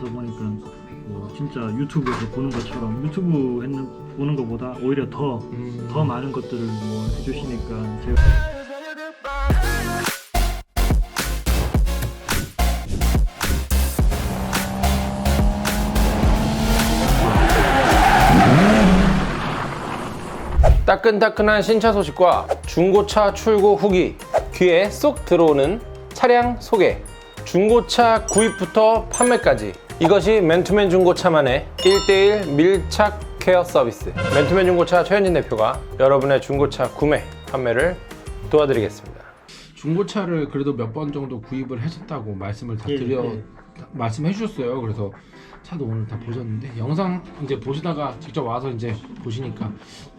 와서 보니까 뭐 진짜 유튜브에서 보는 것처럼 유튜브 했는 보는 것보다 오히려 더더 음. 많은 것들을 뭐 해주시니까 제가 따끈따끈한 신차 소식과 중고차 출고 후기 귀에 쏙 들어오는 차량 소개 중고차 구입부터 판매까지 이것이 맨투맨 중고차만의 1대1 밀착 케어 서비스. 맨투맨 중고차 최현진 대표가 여러분의 중고차 구매 판매를 도와드리겠습니다. 중고차를 그래도 몇 번 정도 구입을 하셨다고 말씀을 다 예, 드려 예. 말씀해 주셨어요. 그래서 차도 오늘 다 보셨는데 영상 이제 보시다가 직접 와서 이제 보시니까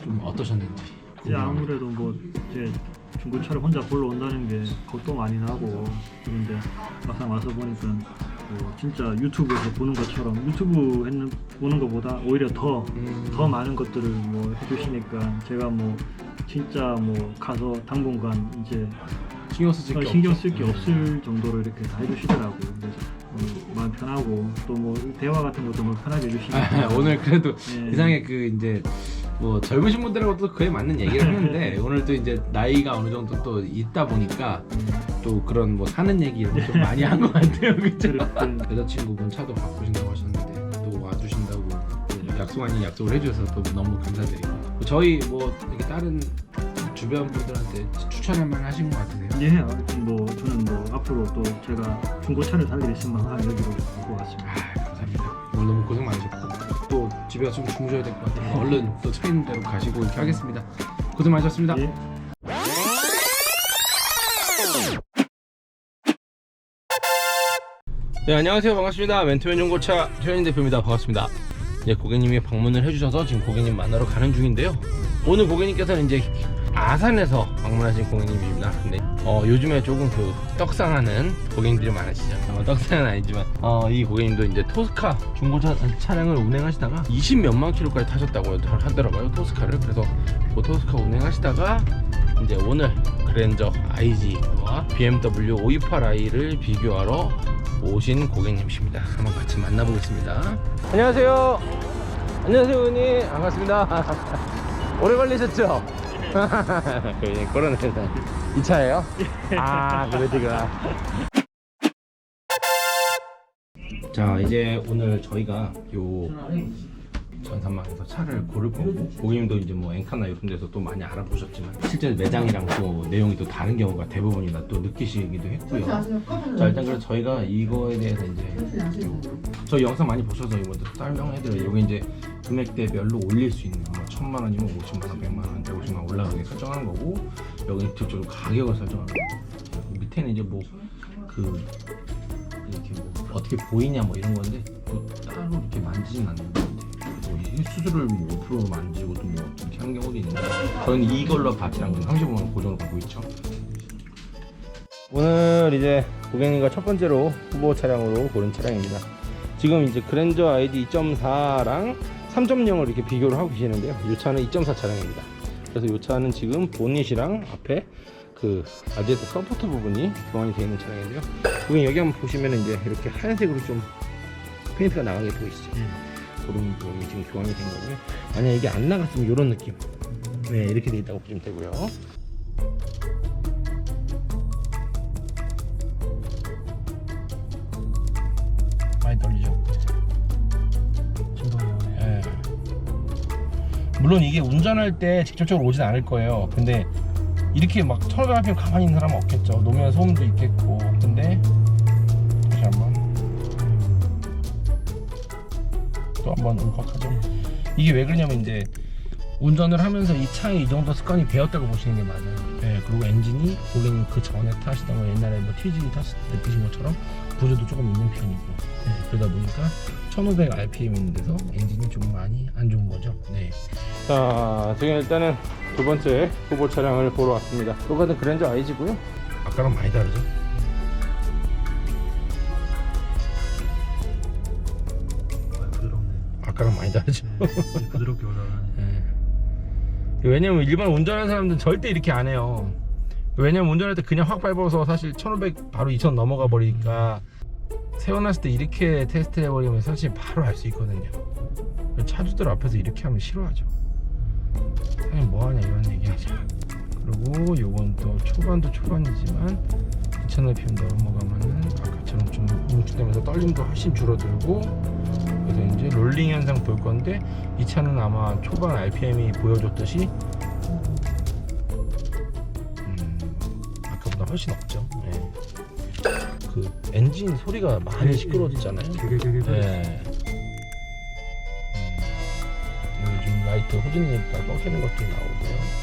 좀 어떠셨는지 이제 아무래도 뭐 이제 중고차를 혼자 보러 온다는 게 겁도 많이 나고 그런데 막상 와서 보니까 뭐 진짜 유튜브에서 보는 것처럼 유튜브 했는 보는 것보다 오히려 더더 음. 많은 것들을 뭐 해주시니까 제가 뭐 진짜 뭐 가서 당분간 이제 신경 쓰실 게 신경. 쓸 게 없을 정도로 이렇게 다 해주시더라고요. 그래서 어, 마음 편하고 또 뭐 대화 같은 것도 뭐 편하게 해주시니까 아, 오늘 그래도 예. 이상하게 그 이제 뭐 젊으신 분들하고도 그에 맞는 얘기를 하는데 오늘 또 이제 나이가 어느 정도 또 있다 보니까 또 그런 뭐 사는 얘기 이런 거 좀 많이 한 것 같아요, 그죠? 여자친구분 차도 바꾸신다고 하셨는데 또 와주신다고 또 약속 아닌 약속을 해주셔서 또 너무 감사드리고 저희 뭐 이렇게 다른 주변 분들한테 추천할 만 하신 것 같으세요? 예, 아무튼 뭐 저는 뭐 앞으로 또 제가 중고차를 살일 있으면 항상 여기로 올것 같습니다. 아 감사합니다. 오늘 너무 고생 많으셨고 또 집에 가서 좀 주무셔야 될 것 같아요. 얼른 또 차 있는 대로 가시고 이렇게 하겠습니다. 고생 많으셨습니다. 예. 네 안녕하세요. 반갑습니다. 멘토맨 중고차 최현인 대표입니다. 반갑습니다. 이제 고객님이 방문을 해주셔서 지금 고객님 만나러 가는 중인데요. 오늘 고객님께서는 이제 아산에서 방문하신 고객님이십니다. 근데 어, 요즘에 조금 그 떡상하는 고객님들이 많으시죠. 어, 떡상은 아니지만 어, 이 고객님도 이제 토스카 중고차 차량을 운행하시다가 20 몇만 킬로까지 타셨다고 하더라고요 토스카를. 그래서 그 토스카 운행하시다가 이제 오늘 그랜저 IG와 BMW 528i를 비교하러 오신 고객님이십니다. 한번 같이 만나보겠습니다. 안녕하세요. 안녕하세요, 의원님. 반갑습니다. 오래 걸리셨죠? 네, 그러네. 이 차예요? 아, 그러시구나. 자, 이제 오늘 저희가 요 전산망에서 차를 고를 거고 고객님도 이제 뭐 엔카나 이런 데서 또 많이 알아보셨지만 실제 매장이랑 또 내용이 또 다른 경우가 대부분이다 또 느끼시기도 했고요. 자 일단 그래서 저희가 이거에 대해서 이제 요- 저희 영상 많이 보셔서 먼저 설명해드려요. 여기 이제 금액대별로 올릴 수 있는 뭐 천만 원이면 오십만 원, 백만 원, 백오십만 원 올라가게 설정하는 거고 여기 뒤쪽으로 가격을 설정하는 거고. 밑에는 이제 뭐 그 이렇게 뭐 어떻게 보이냐 뭐 이런 건데 또 따로 이렇게 만지진 않는데 뭐이 수수료를 뭐5% 만지고 또 뭐 이렇게 하는 경우도 있는데 저는 이걸로 바지랑 35만 원 고정을 받고 있죠. 오늘 이제 고객님과 첫 번째로 후보 차량으로 고른 차량입니다. 지금 이제 그랜저 ID 2.4랑 3.0을 이렇게 비교를 하고 계시는데요. 이 차는 2.4 차량입니다. 그래서 이 차는 지금 보닛이랑 앞에 그 아제트 서포트 부분이 교환이 되어 있는 차량인데요. 고객님 여기 한번 보시면 이제 이렇게 하얀색으로 좀 페인트가 나가게 보이시죠? 그런 부분이 지금 교환이 된 거고요. 만약 이게 안 나갔으면 이런 느낌. 네, 이렇게 돼 있다고 보시면 되고요. 많이 떨리죠? 예. 물론 이게 운전할 때 직접적으로 오진 않을 거예요. 근데 이렇게 막 털가 앞에 가만히 있는 사람은 없겠죠. 노면 소음도 있겠고. 근데 또 한번 울컥하죠. 이게 왜 그러냐면 이제 운전을 하면서 이 차에 이 정도 습관이 배었다고 보시는 게 맞아요. 예, 그리고 엔진이 고객님 그 전에 타시던 거 옛날에 뭐 TG 탔을 때 느끼신 것처럼 구조도 조금 있는 편이고 예, 그러다 보니까 1500 RPM 있는 데서 엔진이 좀 많이 안 좋은 거죠. 네. 자, 지금 일단은 두 번째 후보 차량을 보러 왔습니다. 똑같은 그랜저 IG고요. 아까랑 많이 다르죠? 아까랑 많이 다르죠? 네, 부드럽게 올라가네. 예. 왜냐면 일반 운전하는 사람들은 절대 이렇게 안 해요. 왜냐면 운전할 때 그냥 확 밟아서 사실 1500 바로 2000 넘어가 버리니까 세워놨을 때 이렇게 테스트 해버리면 사실 바로 알 수 있거든요. 차주들 앞에서 이렇게 하면 싫어하죠. 사장님 뭐하냐 이런 얘기하죠. 그리고 요건 또 초반도 초반이지만 2000rpm 넘어가면은 아까처럼 좀 뭉툭대면서 떨림도 훨씬 줄어들고 이제 롤링 현상 볼 건데 이 차는 아마 초반 RPM이 보여줬듯이 음, 아까보다 훨씬 없죠. 네. 그 엔진 소리가 많이 시끄러워졌잖아요. 되게 되게 되게 네. 음, 요즘 라이트 후진이니까 꺾이는 것도 나오고요.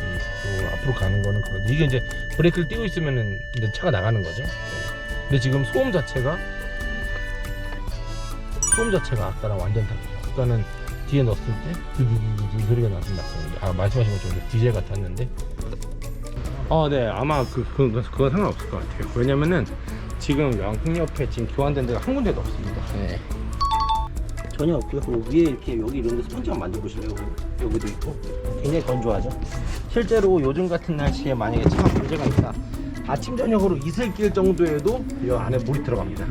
음, 또 앞으로 가는 거는 그런. 이게 이제 브레이크를 띄고 있으면은 이제 차가 나가는 거죠. 네. 근데 지금 소음 자체가 소음 자체가 아까랑 완전 다르죠. 아까는 뒤에 넣었을 때 두두두두 소리가 나서 났었는데 아 말씀하신 것처럼 디젤 같았는데 어, 네. 아마 그, 그, 그건 상관없을 것 같아요. 왜냐면은 지금 양평 옆에 지금 교환된 데가 한 군데도 없습니다. 네. 전혀 없고요. 그리고 위에 이렇게 여기 이런 데 스펀지 한번 만져보실래요? 여기도 있고. 굉장히 건조하죠. 실제로 요즘 같은 날씨에 만약에 차가 문제가 있다. 아침, 저녁으로 이슬길 정도에도 이 안에 물이 들어갑니다.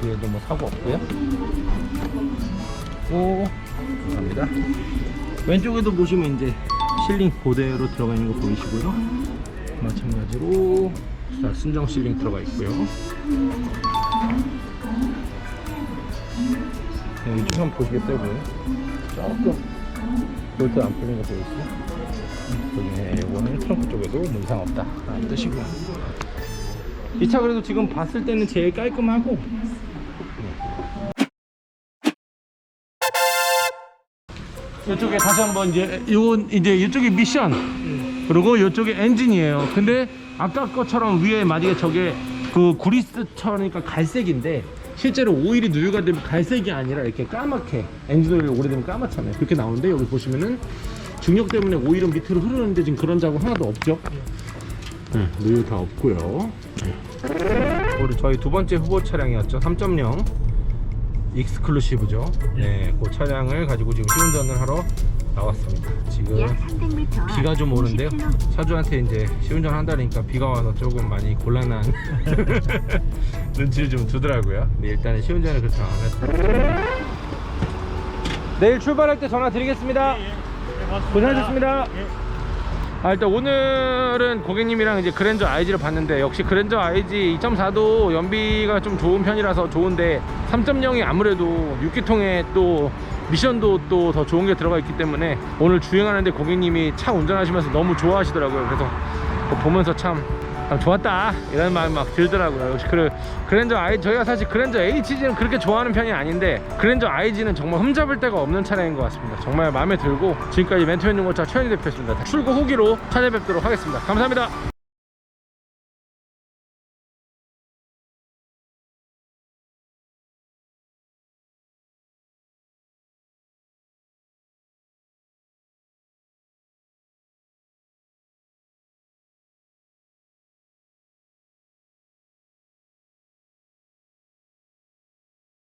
뒤에도 뭐 사고 없고요. 오, 감사합니다. 왼쪽에도 보시면 이제 실링 그대로 들어가 있는 거 보이시고요. 마찬가지로 자, 순정 실링 들어가 있고요. 네, 이쪽 한번 보시겠다고요? 조금 볼트 안 풀린 거 보이시죠? 여기 이거는 트렁크 쪽에도 뭐 이상 없다. 라는 뜻이고요. 이 차 그래도 지금 봤을 때는 제일 깔끔하고 이쪽에 다시 한번 이제 이건 이제 이쪽이 미션 그리고 이쪽이 엔진이에요. 근데 아까 것처럼 위에 만약에 저게 그 구리스처러니까 갈색인데 실제로 오일이 누유가 되면 갈색이 아니라 이렇게 까맣게 엔진 오일 오래되면 까맣잖아요. 그렇게 나오는데 여기 보시면은 중력 때문에 오일은 밑으로 흐르는데 지금 그런 자국 하나도 없죠. 네, 누유 다 없고요. 우리 저희 두 번째 후보 차량이었죠. 3.0 익스클루시브죠. 네, 그 차량을 가지고 지금 시운전을 하러 나왔습니다. 지금 약 300m 비가 좀 오는데요. 차주한테 이제 시운전 한다니까 비가 와서 조금 많이 곤란한 눈치를 좀 주더라고요. 근데 일단은 시운전을 그렇게 안 했어요. 내일 출발할 때 전화 드리겠습니다. 고생하셨습니다. 아, 일단 오늘은 고객님이랑 이제 그랜저 IG를 봤는데 역시 그랜저 IG 2.4도 연비가 좀 좋은 편이라서 좋은데 3.0이 아무래도 6기통에 또 미션도 또 더 좋은 게 들어가 있기 때문에 오늘 주행하는데 고객님이 차 운전하시면서 너무 좋아하시더라고요. 그래서 그거 보면서 참, 참 좋았다 이런 마음이 막 들더라고요. 역시 그 그랜저 I 저희가 사실 그랜저 HG는 그렇게 좋아하는 편이 아닌데 그랜저 IG는 정말 흠잡을 데가 없는 차량인 것 같습니다. 정말 마음에 들고 지금까지 멘토 연중고차 최현희 대표였습니다. 출고 후기로 찾아뵙도록 하겠습니다. 감사합니다.